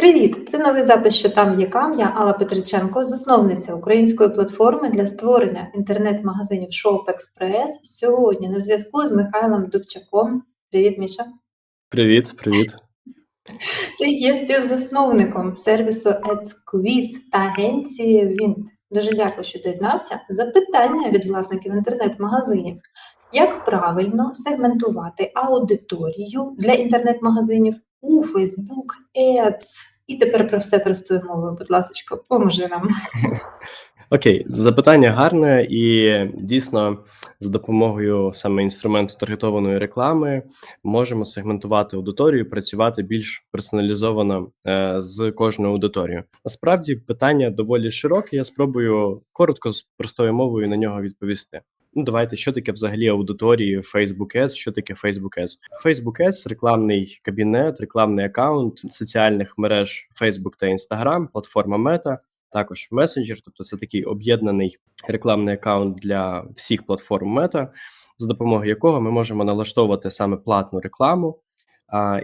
Привіт! Це новий запис «Що там є кам». Я Алла Петриченко, засновниця української платформи для створення інтернет-магазинів Shop Express. Сьогодні на зв'язку з Михайлом Дубчаком. Привіт, Міша. Привіт, привіт. Ти є співзасновником сервісу AdsQuiz та агенції Vint. Дуже дякую, що доєднався. Запитання від власників інтернет-магазинів. Як правильно сегментувати аудиторію для інтернет-магазинів у Facebook Ads? І тепер про все простою мовою, будь ласка, поможи нам. Окей, запитання гарне, і дійсно за допомогою саме інструменту таргетованої реклами можемо сегментувати аудиторію, працювати більш персоналізовано е, з кожною аудиторією. Насправді питання доволі широке. Я спробую коротко з простою мовою на нього відповісти. Ну, давайте, що таке взагалі аудиторії Facebook Ads, що таке Facebook Ads? Facebook Ads – рекламний кабінет, рекламний аккаунт соціальних мереж Facebook та Instagram, платформа Meta, також месенджер, тобто це такий об'єднаний рекламний аккаунт для всіх платформ Meta, за допомогою якого ми можемо налаштовувати саме платну рекламу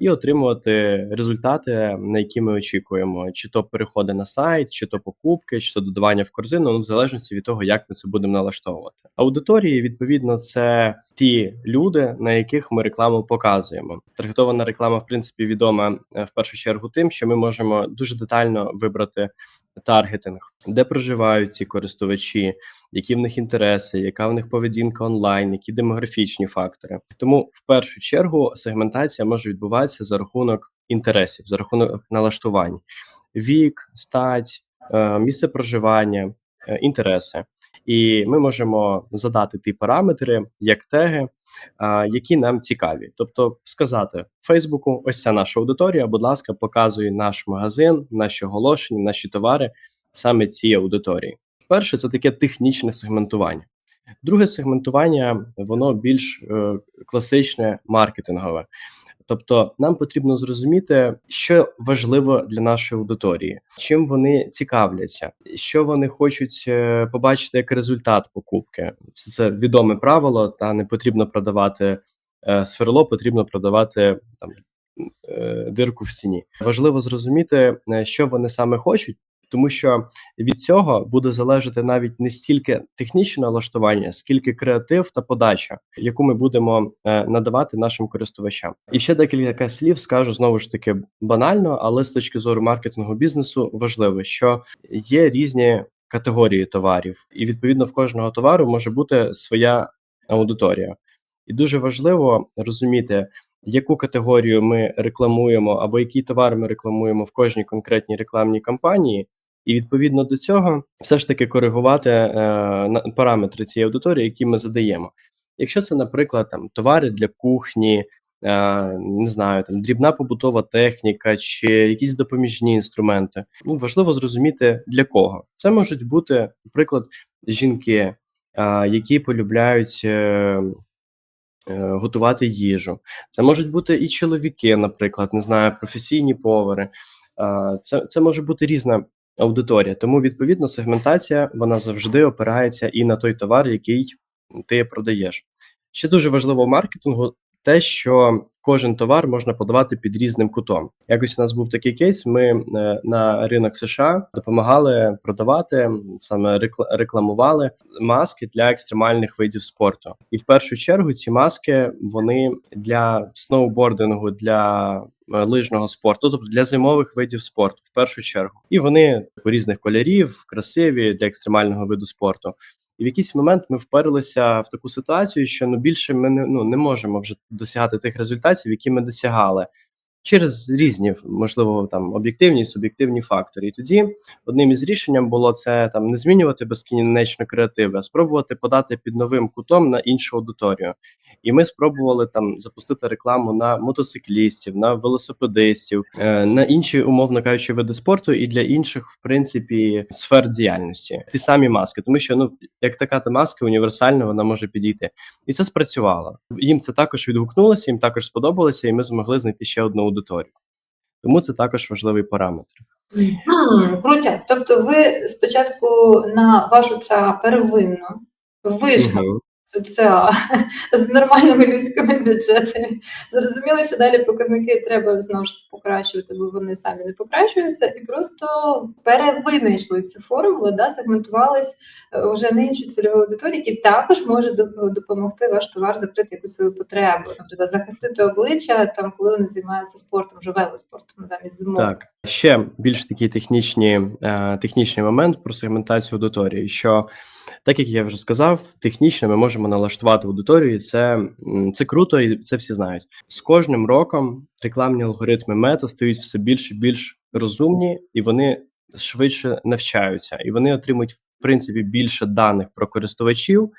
і отримувати результати, на які ми очікуємо, чи то переходи на сайт, чи то покупки, чи то додавання в корзину, ну в залежності від того, як ми це будемо налаштовувати. Аудиторії відповідно це ті люди, на яких ми рекламу показуємо. Таргетована реклама, в принципі, відома е, в першу чергу тим, що ми можемо дуже детально вибрати таргетинг, де проживають ці користувачі, які в них інтереси, яка в них поведінка онлайн, які демографічні фактори. Тому в першу чергу сегментація може відбуватися за рахунок інтересів, за рахунок налаштувань, вік, стать, е, місце проживання, е, інтереси. І ми можемо задати ті параметри, як теги, які нам цікаві. Тобто сказати Фейсбуку: ось ця наша аудиторія, будь ласка, показуй наш магазин, наші оголошення, наші товари саме цій аудиторії. Перше, це таке технічне сегментування. Друге сегментування, воно більш е, класичне маркетингове. Тобто нам потрібно зрозуміти, що важливо для нашої аудиторії, чим вони цікавляться, що вони хочуть е, побачити як результат покупки. Це відоме правило, та не потрібно продавати е, сверло, потрібно продавати там е, дирку в стіні. Важливо зрозуміти, що вони саме хочуть. Тому що від цього буде залежати навіть не стільки технічне налаштування, скільки креатив та подача, яку ми будемо е, надавати нашим користувачам. І ще декілька слів скажу знову ж таки банально, але з точки зору маркетингу бізнесу важливо, що є різні категорії товарів, і відповідно в кожного товару може бути своя аудиторія. І дуже важливо розуміти, яку категорію ми рекламуємо, або який товар ми рекламуємо в кожній конкретній рекламній кампанії, і відповідно до цього все ж таки коригувати е, параметри цієї аудиторії, які ми задаємо. Якщо це, наприклад, там товари для кухні, е, не знаю, там дрібна побутова техніка чи якісь допоміжні інструменти, ну важливо зрозуміти для кого. Це можуть бути, наприклад, жінки, е, які полюбляють. е, е, Готувати їжу, це можуть бути і чоловіки, наприклад, не знаю, професійні повари. Е, Це, це може бути різна аудиторія. Тому відповідно сегментація вона завжди опирається і на той товар, який ти продаєш. Ще дуже важливо маркетингу те, що кожен товар можна подавати під різним кутом. Якось у нас був такий кейс. Ми е, на ринок США допомагали продавати саме рекла- рекламували маски для екстремальних видів спорту. І в першу чергу ці маски вони для сноубордингу, для е, лижного спорту, тобто для зимових видів спорту, в першу чергу. І вони різних кольорів, красиві для екстремального виду спорту. І в якийсь момент ми вперлися в таку ситуацію, що ну більше ми не, ну, не можемо вже досягати тих результатів, які ми досягали. Через різні, можливо, там об'єктивні суб'єктивні фактори. І тоді одним із рішенням було це там не змінювати безкінечно креативи, а спробувати подати під новим кутом на іншу аудиторію. І ми спробували там запустити рекламу на мотоциклістів, на велосипедистів, е, на інші, умовно кажучи, види спорту, і для інших, в принципі, сфер діяльності. Ті самі маски, тому що ну як така та маска універсальна, вона може підійти, і це спрацювало. Їм це також відгукнулося, їм також сподобалося, і ми змогли знайти ще одну аудиторію. Тому це також важливий параметр. Крутяк. Тобто ви спочатку на вашу ця первинну вишку Мгм. З нормальними людськими бюджетами. Зрозуміло, що далі показники треба знову ж покращувати, бо вони самі не покращуються, і просто перевинайшли цю формулу, да, сегментувались е, вже на іншу цільову аудиторію, які також може доп- допомогти ваш товар закрити якусь свою потребу, наприклад, захистити обличчя там, коли вони займаються спортом, вже велоспортом замість зимового. Так, ще більш такий технічні, е, технічний момент про сегментацію аудиторії. Що так як я вже сказав, технічно ми можемо налаштувати аудиторію, і це, це круто, і це всі знають. З кожним роком рекламні алгоритми мета стають все більш і більш розумні, і вони швидше навчаються, і вони отримують в принципі більше даних про користувачів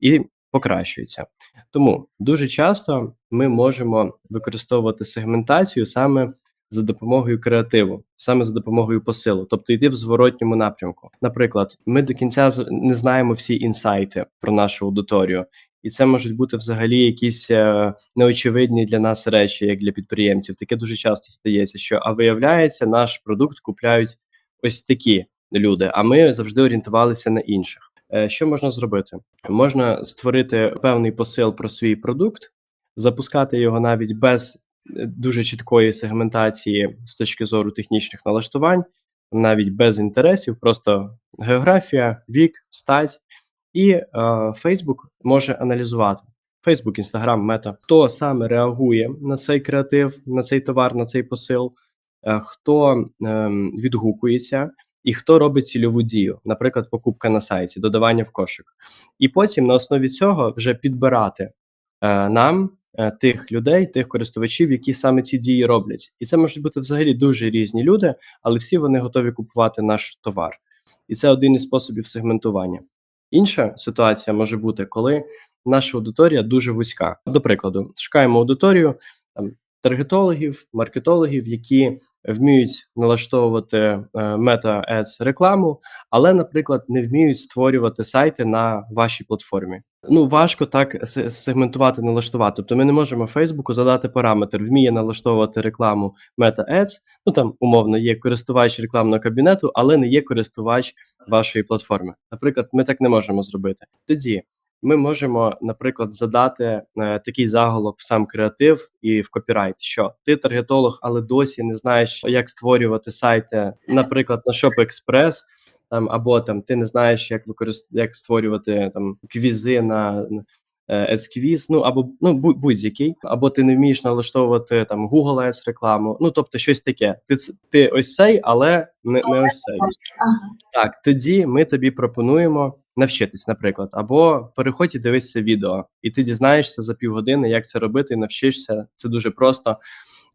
і покращуються. Тому дуже часто ми можемо використовувати сегментацію саме за допомогою креативу, саме за допомогою посилу, тобто йти в зворотньому напрямку. Наприклад, ми до кінця не знаємо всі інсайти про нашу аудиторію, і це можуть бути взагалі якісь е, неочевидні для нас речі, як для підприємців. Таке дуже часто стається, що а виявляється, наш продукт купляють ось такі люди, а ми завжди орієнтувалися на інших. Е, Що можна зробити? Можна створити певний посил про свій продукт, запускати його навіть без дуже чіткої сегментації з точки зору технічних налаштувань, навіть без інтересів, просто географія, вік, стать, і е, Facebook може аналізувати. Facebook, Instagram, Meta, хто саме реагує на цей креатив, на цей товар, на цей посил, е, хто ем, відгукується, і хто робить цільову дію, наприклад, покупка на сайті, додавання в кошик. І потім на основі цього вже підбирати е, нам е, тих людей, тих користувачів, які саме ці дії роблять. І це можуть бути взагалі дуже різні люди, але всі вони готові купувати наш товар. І це один із способів сегментування. Інша ситуація може бути, коли наша аудиторія дуже вузька. До прикладу, шукаємо аудиторію там таргетологів, маркетологів, які вміють налаштовувати Meta Ads рекламу, але, наприклад, не вміють створювати сайти на вашій платформі. Ну важко так сегментувати, налаштувати. Тобто ми не можемо Фейсбуку задати параметр, вміє налаштовувати рекламу Meta Ads, Ну там умовно є користувач рекламного кабінету, але не є користувач вашої платформи. Наприклад, ми так не можемо зробити. Тоді ми можемо, наприклад, задати е, такий заголовок в сам креатив і в копірайт, що ти таргетолог, але досі не знаєш, як створювати сайти, наприклад, на ShopExpress, там або там ти не знаєш, як використ... як створювати там квізи на. е, Ads-квіз, ну або ну будь- будь-який, або ти не вмієш налаштовувати там Google Ads рекламу, ну тобто щось таке. Ти ти ось цей, але не, не ось цей. Ага. Так, тоді ми тобі пропонуємо навчитись, наприклад, або переходь і дивись це відео, і ти дізнаєшся за півгодини, як це робити, і навчишся. Це дуже просто.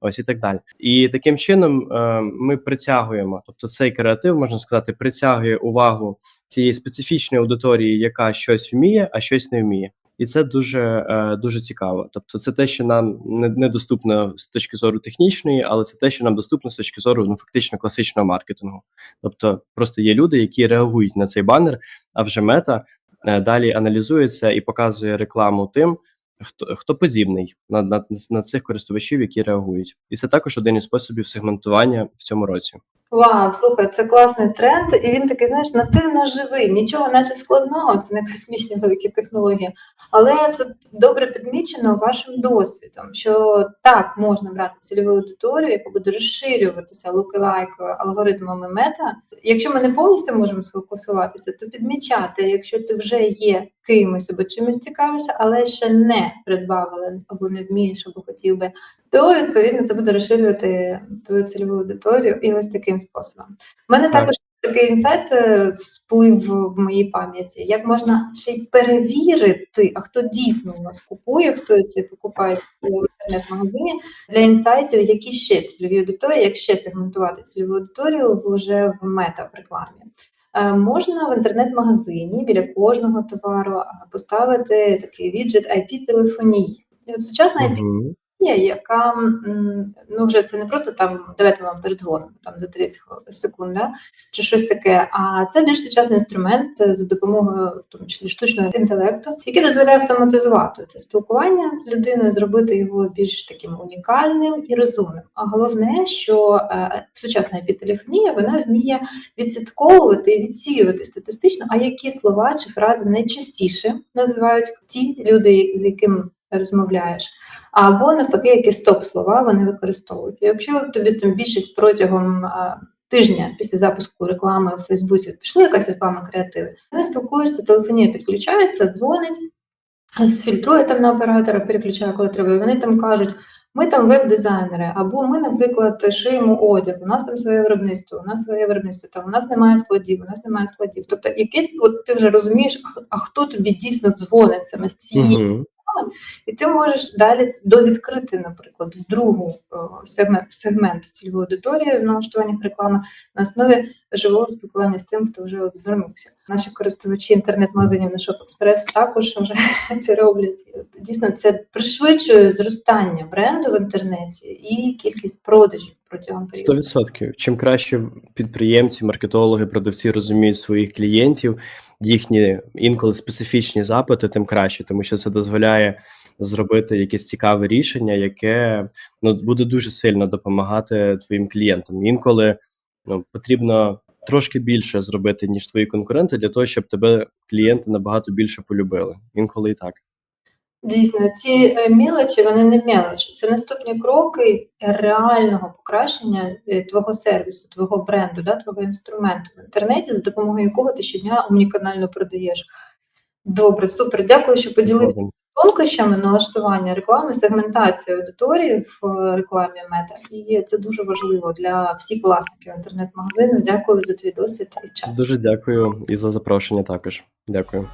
Ось і так далі. І таким чином е, ми притягуємо, тобто цей креатив, можна сказати, притягує увагу цієї специфічної аудиторії, яка щось вміє, а щось не вміє. І це дуже е, дуже цікаво. Тобто, це те, що нам не, недоступно з точки зору технічної, але це те, що нам доступно з точки зору ну фактично класичного маркетингу. Тобто, просто є люди, які реагують на цей банер, а вже мета е, далі аналізує це і показує рекламу тим, хто хто подібний на, на, на цих користувачів, які реагують. І це також один із способів сегментування в цьому році. Вау, слухай, це класний тренд, і він такий, знаєш, нативно живий. Нічого наче складного, це не космічні великі технології. Але це добре підмічено вашим досвідом, що так можна брати цільову аудиторію, яка буде розширюватися луки-лайк алгоритмами мета. Якщо ми не повністю можемо сфокусуватися, то підмічати, якщо ти вже є кимось або чимось цікавишся, але ще не придбав але або не вмієш, або хотів би, то відповідно це буде розширювати твою цільову аудиторію і ось таким способом. У мене Так. також такий інсайт е, сплив в моїй пам'яті. Як можна ще й перевірити, а хто дійсно у нас купує, хто це покупає в інтернет-магазині для інсайтів, які ще цільові аудиторії, як ще сегментувати цільову аудиторію вже в мета в рекламі. Е, Можна в інтернет-магазині біля кожного товару поставити такий віджит IP-телефонії. І от сучасна IP Мгм. яка ну вже це не просто там давайте вам передзвонимо там за 30 секунд, да? чи щось таке. А це більш сучасний інструмент е, за допомогою в тому числі штучного інтелекту, який дозволяє автоматизувати це спілкування з людиною, зробити його більш таким унікальним і розумним. А головне, що е, сучасна епітелефонія вона вміє відслідковувати і відсіювати статистично, а які слова чи фрази найчастіше називають ті люди, з якими розмовляєш, або навпаки, які стоп-слова вони використовують. І Якщо тобі там більшість протягом а, тижня після запуску реклами в Фейсбуці пішли якась реклама креативи, ти спілкуєшся, телефонія підключається, дзвонить, фільтрує там на оператора, переключає, коли треба. І вони там кажуть. Ми там веб-дизайнери, або ми, наприклад, шиємо одяг. У нас там своє виробництво, у нас своє виробництво, там у нас немає складів, у нас немає складів. Тобто, якесь, от ти вже розумієш, а хто тобі дійсно дзвонить саме з цієї Мгм. і ти можеш далі довідкрити, наприклад, другу сегмент, сегмент цільової аудиторії в налаштуваннях реклами на основі живого спілкування з тим, хто вже от звернувся. Наші користувачі інтернет-магазинів на Shop також вже це роблять. Дійсно, це пришвидшує зростання бренду в інтернеті і кількість продажів протягом періоду. 100%. Чим краще підприємці, маркетологи, продавці розуміють своїх клієнтів, їхні інколи специфічні запити, тим краще, тому що це дозволяє зробити якесь цікаве рішення, яке ну, буде дуже сильно допомагати твоїм клієнтам. Інколи ну, потрібно трошки більше зробити, ніж твої конкуренти, для того, щоб тебе клієнти набагато більше полюбили. Інколи і так. Дійсно, ці е, мілочі вони не мелочі. Це наступні кроки реального покращення е, твого сервісу, твого бренду, да, твого інструменту в інтернеті, за допомогою якого ти щодня умніканально продаєш. Добре, супер. Дякую, що поділився. Тонкощами налаштування реклами, сегментації аудиторії в е, рекламі мета. І це дуже важливо для всіх власників інтернет-магазину. Дякую за твій досвід і час. Дуже дякую і за запрошення також. Дякую.